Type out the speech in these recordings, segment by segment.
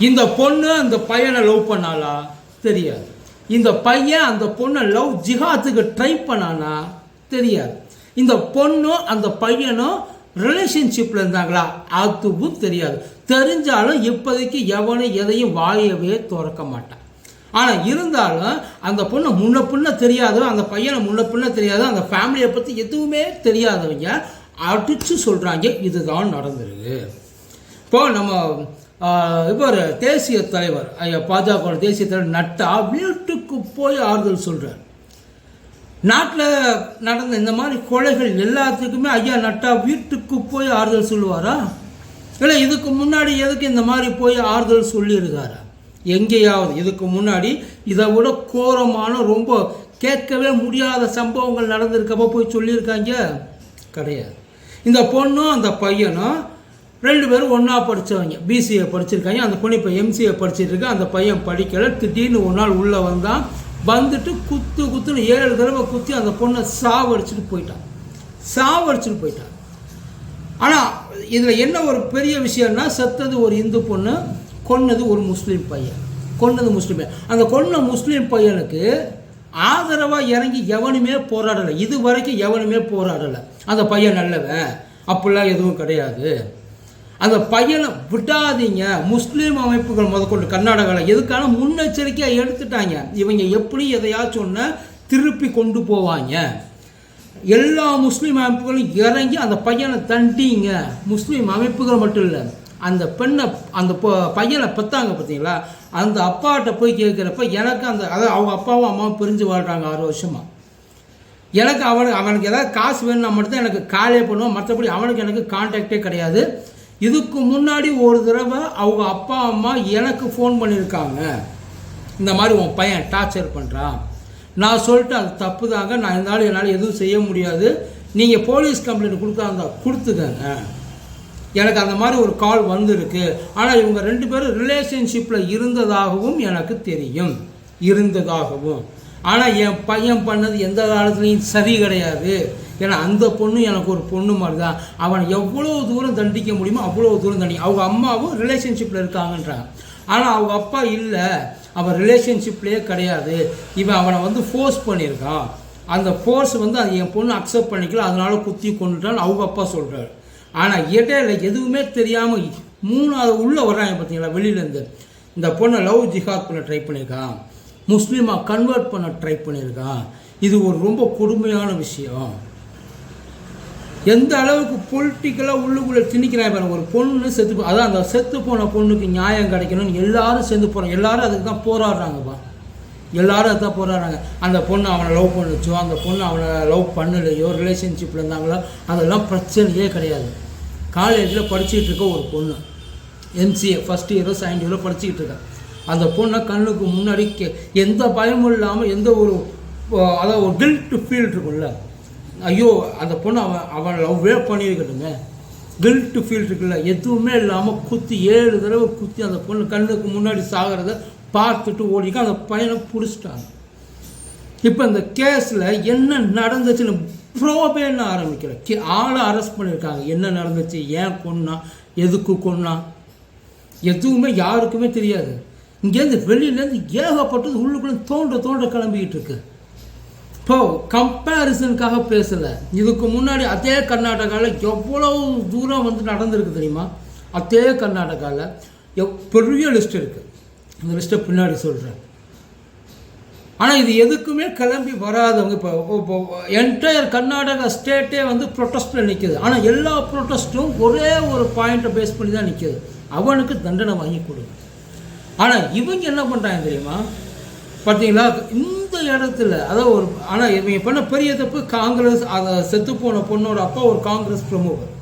இந்த பொண்ணு அந்த பையனை லவ் பண்ணாளா? தெரியாது. இந்த பையன் அந்த பொண்ணை லவ் ஜிஹாத்துக்கு ட்ரை பண்ணானா? தெரியாது. இந்த பொண்ணும் அந்த பையனும் ரிலேஷன்ஷிப்பில் இருந்தாங்களா? அதுவும் தெரியாது. தெரிஞ்சாலும் இப்போதைக்கு எவனும் எதையும் வாயவே திறக்க மாட்டான். ஆனால் இருந்தாலும் அந்த பொண்ணை முன்ன பின்ன தெரியாது அந்த பையனை முன்ன பின்ன தெரியாது அந்த ஃபேமிலியை பற்றி எதுவுமே தெரியாதவங்க அடித்து சொல்கிறாங்க இதுதான் நடந்திருக்கு. இப்போ நம்ம இவர் தேசிய தலைவர் ஐயா பாஜக தேசிய தலைவர் நட்டா வீட்டுக்கு போய் ஆறுதல் சொல்கிறார் நாட்டில் நடந்த இந்த மாதிரி கொலைகள் எல்லாத்துக்குமே ஐயா நட்டா வீட்டுக்கு போய் ஆறுதல் சொல்லுவாரா? இல்லை இதுக்கு முன்னாடி எதுக்கு இந்த மாதிரி போய் ஆறுதல் சொல்லியிருக்காரா? எங்கேயாவது இதுக்கு முன்னாடி இதை விட கோரமான ரொம்ப கேட்கவே முடியாத சம்பவங்கள் நடந்திருக்கப்போ போய் சொல்லியிருக்காங்க? கிடையாது. இந்த பொண்ணும் அந்த பையனும் ரெண்டு பேரும் ஒன்றா படித்தவங்க பிசிஏ படிச்சிருக்காங்க. அந்த பொண்ணு இப்போ எம்சிஏ படிச்சிட்டு இருக்கு அந்த பையன் படிக்கலை. திடீர்னு ஒரு நாள் உள்ளே வந்தான் வந்துட்டு குத்து குத்துன்னு ஏழு தடவை குத்தி அந்த பொண்ணை சாவடிச்சுட்டு போயிட்டான். சாவடிச்சுட்டு போயிட்டான். ஆனால் இதில் என்ன ஒரு பெரிய விஷயம்னா செத்தது ஒரு இந்து பொண்ணு கொன்னது ஒரு முஸ்லீம் பையன். கொன்னது முஸ்லீம் பையன். அந்த கொன்ன முஸ்லீம் பையனுக்கு ஆதரவாக இறங்கி எவனுமே போராடலை. இது வரைக்கும் எவனுமே போராடலை. அந்த பையன் நல்லவன். அப்படிலாம் எதுவும் கிடையாது. அந்த பையனை விடாதீங்க முஸ்லீம் அமைப்புகள் முதற்கொண்டு கர்நாடகாவில் எதுக்கான முன்னெச்சரிக்கையாக எடுத்துட்டாங்க. இவங்க எப்படி எதையாச்சும் ஒன்று திருப்பி கொண்டு போவாங்க. எல்லா முஸ்லீம் அமைப்புகளும் இறங்கி அந்த பையனை தண்டிங்க. முஸ்லீம் அமைப்புகள் மட்டும் இல்லை அந்த பெண்ணை அந்த பொ- பையனை பெற்றாங்க பார்த்தீங்களா அந்த அப்பாட்ட போய் கேட்குறப்ப எனக்கு அந்த அதாவது அவங்க அப்பாவும் அம்மாவும் பிரிஞ்சு வாழ்கிறாங்க ஆறு வருஷமாக எனக்கு அவனுக்கு அவனுக்கு ஏதாவது காசு வேணும்னா மட்டும் எனக்கு காலே பண்ணுவான். மற்றபடி அவனுக்கு எனக்கு கான்டாக்டே கிடையாது. இதுக்கு முன்னாடி ஒரு தடவை அவங்க அப்பா அம்மா எனக்கு ஃபோன் பண்ணியிருக்காங்க. இந்த மாதிரி உன் பையன் டார்ச்சர் பண்ணுறான் நான் சொல்லிட்டு அது தப்பு தாங்க நான் இருந்தாலும் என்னால் எதுவும் செய்ய முடியாது. நீங்கள் போலீஸ் கம்ப்ளைண்ட் கொடுத்தா கொடுத்துக்கங்க. எனக்கு அந்த மாதிரி ஒரு கால் வந்திருக்கு. ஆனால் இவங்க ரெண்டு பேரும் ரிலேஷன்ஷிப்பில் இருந்ததாகவும் எனக்கு தெரியும். இருந்ததாகவும். ஆனால் என் பையன் பண்ணது எந்த காலத்துலேயும் சரி கிடையாது. ஏன்னா அந்த பொண்ணு எனக்கு ஒரு பொண்ணு மாதிரி தான் அவனை எவ்வளோ தூரம் தண்டிக்க முடியுமோ அவ்வளோ தூரம் தண்டி அவங்க அம்மாவும் ரிலேஷன்ஷிப்பில் இருக்காங்கன்றாங்க ஆனால் அவங்க அப்பா இல்லை. அவன் ரிலேஷன்ஷிப்லேயே கிடையாது. இவன் அவனை வந்து ஃபோர்ஸ் பண்ணியிருக்கான். அந்த ஃபோர்ஸ் வந்து அது என் பொண்ணு அக்செப்ட் பண்ணிக்கல. அதனால குத்தி கொண்டுட்டான்னு அவங்க அப்பா சொல்கிறார் ஆனால் இடையில எதுவுமே தெரியாமல் மூணாவது உள்ளே வர்றாங்க பார்த்தீங்களா வெளியிலேருந்து. இந்த பொண்ணை லவ் ஜிஹாத் பண்ண ட்ரை பண்ணியிருக்கான். முஸ்லீமாக கன்வெர்ட் பண்ண ட்ரை பண்ணியிருக்கான். இது ஒரு ரொம்ப கொடுமையான விஷயம். எந்த அளவுக்கு பொலிட்டிக்கலாக உள்ளுக்குள்ளே திணிக்கிறாங்க பாருங்க ஒரு பொண்ணு செத்து அதான் அந்த செத்து போன பொண்ணுக்கு நியாயம் கிடைக்கணும்னு எல்லாரும் சேர்ந்து போகிறாங்க எல்லாரும் அதுக்கு தான் போராடுறாங்கப்பா எல்லாரும் அதுதான் போராடுறாங்க. அந்த பொண்ணு அவனை லவ் பண்ணுச்சோ. அந்த பொண்ணு அவனை லவ் பண்ணலையோ ரிலேஷன்ஷிப்பில் இருந்தாங்களோ அதெல்லாம் பிரச்சனையே கிடையாது. காலேஜில் படிச்சுட்டு இருக்க ஒரு பொண்ணு. எம்சிஏ ஃபஸ்ட் இயரோ செகண்ட் இயரோ படிச்சுக்கிட்டு இருக்கா. அந்த பொண்ணை கண்ணுக்கு முன்னாடி எந்த பயமும் இல்லாமல் எந்த ஒரு அதாவது ஒரு கில்ட் ஃபீல் இருக்கும்ல. ஐயோ அந்த பொண்ணு அவன் அவன் லவ்வே பண்ணியிருக்கட்டுங்க கில்ட்டு ஃபீல் இருக்குல்ல எதுவுமே இல்லாமல் குத்தி ஏழு தடவை குத்தி அந்த பொண்ணு கண்ணுக்கு முன்னாடி சாகிறத பார்த்துட்டு ஓடிக்க அந்த பையனை பிடிச்சிட்டாங்க. இப்போ இந்த கேஸில் என்ன நடந்துச்சுன்னு ப்ரோபேன்னு ஆரம்பிக்கிற கே ஆளை அரெஸ்ட் பண்ணியிருக்காங்க. என்ன நடந்துச்சு? ஏன் கொன்னா? எதுக்கு கொன்னா? எதுவுமே யாருக்குமே தெரியாது. இங்கேருந்து வெளியிலேருந்து ஏகப்பட்டது உள்ளுக்குள்ளே தோன்ற தோன்ற கிளம்பிக்கிட்டு இருக்கு. இப்போ கம்பேரிசனுக்காக பேசலை. இதுக்கு முன்னாடி அதே கர்நாடகாவில் எவ்வளவு தூரம் வந்து நடந்திருக்கு தெரியுமா? அதே கர்நாடகாவில் எவ் பெரிய லிஸ்ட் இருக்குது அந்த லிஸ்ட்டை பின்னாடி சொல்கிறேன் ஆனால் இது எதுக்குமே கிளம்பி வராதவங்க இப்போ இப்போ என்டையர் கர்நாடகா ஸ்டேட்டே வந்து ப்ரொட்டஸ்ட்டில் நிற்கிது ஆனால் எல்லா ப்ரொட்டஸ்ட்டும் ஒரே ஒரு பாயிண்ட்டை பேஸ் பண்ணி தான் நிற்கிது அவனுக்கு தண்டனை வாங்கி கொடுங்க. ஆனால் இவங்க என்ன பண்ணுறாங்க தெரியுமா? பார்த்தீங்களா இந்த இடத்துல அதாவது ஒரு ஆனால் இவங்க பண்ண பெரிய தப்பு காங்கிரஸ் அதை செத்து போன பொண்ணோட அப்பா ஒரு காங்கிரஸ் பிரமுகர்.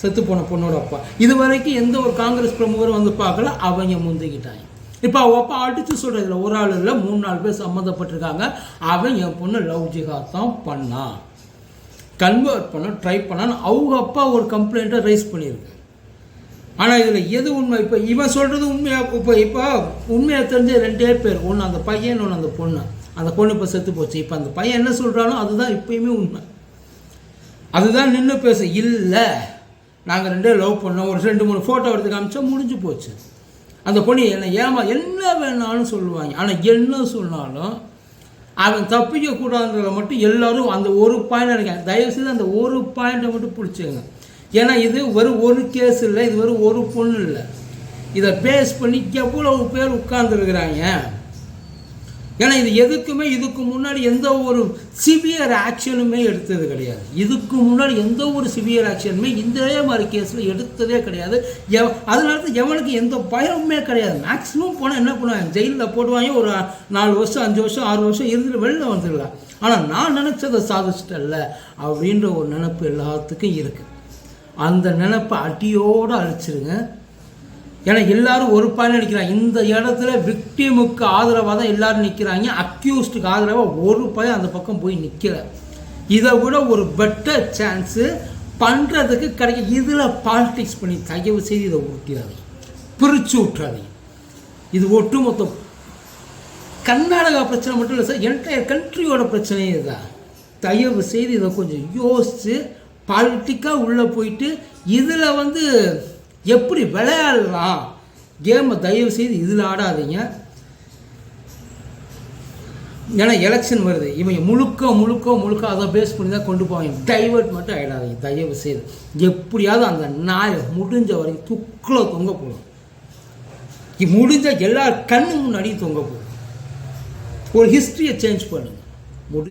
செத்து போன பொண்ணோட அப்பா. இது வரைக்கும் எந்த ஒரு காங்கிரஸ் பிரமுகரும் வந்து பார்க்கல அவங்க முந்திக்கிட்டாங்க. இப்போ அவ அப்பா அடித்து சொல்கிறதுல ஒரு ஆள் இல்லை மூணு நாலு பேர் சம்மந்தப்பட்டிருக்காங்க. அவன் என் பொண்ணு லவ் ஜிஹாத் தான் பண்ணான். கன்வெர்ட் பண்ண ட்ரை பண்ணான்னு அவங்க அப்பா ஒரு கம்ப்ளைண்ட்டை ரைஸ் பண்ணியிருக்கு ஆனால் இதில் எது உண்மை? இப்போ இவன் சொல்கிறது உண்மையாக இப்போ இப்போ உண்மையாக தெரிஞ்ச ரெண்டே பேர். ஒன்று அந்த பையன் ஒன்று அந்த பொண்ணு. அந்த பொண்ணு இப்போ செத்து போச்சு. இப்போ அந்த பையன் என்ன சொல்கிறானோ அதுதான் இப்பயுமே உண்மை. அதுதான் நின்று பேச இல்லை. நாங்கள் ரெண்டே லவ் பண்ணோம். ஒரு ரெண்டு மூணு ஃபோட்டோ எடுத்து காமிச்சா முடிஞ்சு போச்சு. அந்த பொண்ணு என்ன ஏமா என்ன வேணாலும் சொல்லுவாங்க. ஆனால் என்ன சொன்னாலும் அவன் தப்பிக்க கூடாதுன்றத மட்டும் எல்லாரும் அந்த ஒரு பாயிண்ட் நினைக்கிறேன் தயவுசெய்து அந்த ஒரு பாயிண்ட்டை மட்டும் பிடிச்சிங்க ஏன்னா இது வெறும் ஒரு கேஸ் இல்லை இது வெறும் ஒரு பொண்ணு இல்லை. இதை பேஸ் பண்ணி எவ்வளவு பேர் உட்கார்ந்துருக்குறாங்க ஏன்னா இது எதுக்குமே இதுக்கு முன்னாடி எந்த ஒரு சிவியர் ஆக்ஷனுமே எடுத்தது கிடையாது. இதுக்கு முன்னாடி எந்த ஒரு சிவியர் ஆக்ஷனுமே இதே மாதிரி கேஸில் எடுத்ததே கிடையாது. எவ அதனால தான் எவனுக்கு எந்த பயமுமே கிடையாது. மேக்ஸிமம் போனால் என்ன பண்ணுவாங்க? ஜெயிலில் போடுவாங்க ஒரு நாலு வருஷம் அஞ்சு வருஷம் ஆறு வருஷம் இருந்துட்டு வெளில வந்துடலாம். ஆனால் நான் நினச்சதை சாதிச்சிட்டல அப்படின்ற ஒரு நினப்பு எல்லாத்துக்கும் இருக்குது அந்த நினப்பை அடியோடு அழிச்சிருங்க. ஏன்னா எல்லாரும் ஒரு பாயிண்ட் நிற்கிறாங்க இந்த இடத்துல விக்டிமுக்கு ஆதரவாக தான் எல்லாரும் நிற்கிறாங்க அக்யூஸ்டுக்கு ஆதரவாக ஒரு பாயம் அந்த பக்கம் போய் நிற்கல இதை விட ஒரு பெட்டர் சான்ஸு பண்ணுறதுக்கு கிடைக்கும். இதில் பாலிடிக்ஸ் பண்ணி தயவு செய்து இதை ஊட்டிடாதீங்க பிரித்து விட்டுறாதீங்க. இது ஒட்டுமொத்தம் கர்நாடகா பிரச்சனை மட்டும் இல்லை சார். என்டையர் கண்ட்ரியோட பிரச்சனையே இதுதான் தயவு செய்து இதை கொஞ்சம் யோசித்து பாலிட்டிக்காக உள்ளே போயிட்டு இதில் வந்து எப்படி விளையாடலாம்? கேமை தயவு செய்து இதில் ஆடாதீங்க. ஏன்னா எலெக்ஷன் வருது. இவங்க முழுக்க முழுக்க முழுக்க அதை பேஸ் பண்ணி தான் கொண்டு போவாங்க. டைவர்ட் மட்டும் ஆகிடாதீங்க தயவு செய்து எப்படியாவது அந்த நாயை முடிஞ்ச வரைக்கும் துக்கில் தொங்க போடும். முடிஞ்ச எல்லா கண்ணு முன்னாடியும் தொங்க போடும். ஒரு ஹிஸ்ட்ரியை சேஞ்ச் பண்ணுங்க. முடி